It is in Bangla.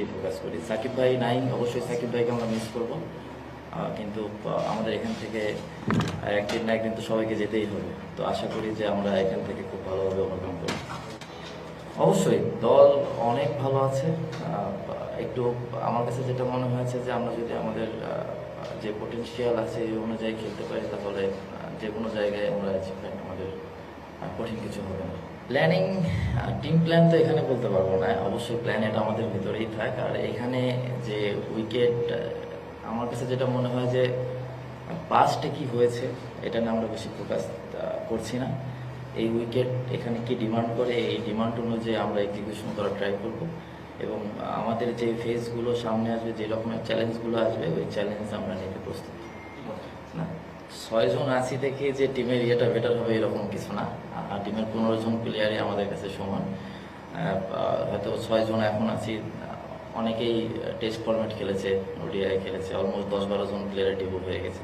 এই ফোকাস করি। সাকিব ভাই নাই, অবশ্যই সাকিব ভাইকে আমরা মিস করব। কিন্তু আমাদের এখান থেকে একদিন না একদিন তো সবাইকে যেতেই হবে। তো আশা করি যে আমরা এখান থেকে খুব ভালোভাবে ওভারকাম করব। অবশ্যই, দল অনেক ভালো আছে। একটু আমার কাছে যেটা মনে হয়েছে যে আমরা যদি আমাদের যে পটেনশিয়াল আছে এই অনুযায়ী খেলতে পারি, তাহলে যে কোনো জায়গায় আমরা অ্যাচিভমেন্ট আমাদের কঠিন কিছু হবে না। প্ল্যানিং টিম প্ল্যান তো এখানে বলতে পারব না। অবশ্যই প্ল্যান এটা আমাদের ভিতরেই থাক। আর এখানে যে উইকেট আমার কাছে যেটা মনে হয় যে পাস্টে কি হয়েছে, এটা নিয়ে আমরা বেশি ফোকাস করছি না। এই উইকেট এখানে কি ডিমান্ড করে, এই ডিমান্ড অনুযায়ী আমরা এক্সিকিউশন করার ট্রাই করব। এবং আমাদের যে ফেজগুলো সামনে আসবে, যে রকমের চ্যালেঞ্জগুলো আসবে, ওই চ্যালেঞ্জ আমরা নিতে প্রস্তুত। না ছয়জন আছি দেখে যে টিমের ইয়েটা বেটার হবে এরকম কিছু না। আর টিমের পনেরো জন প্লেয়ারই আমাদের কাছে সমান। হয়তো ছয়জন এখন আছি। অনেকেই টেস্ট ফরম্যাট খেলেছে ওডিআই খেলেছে অলমোস্ট দশ বারো জন প্লেয়ারের ডিভোট হয়ে গেছে।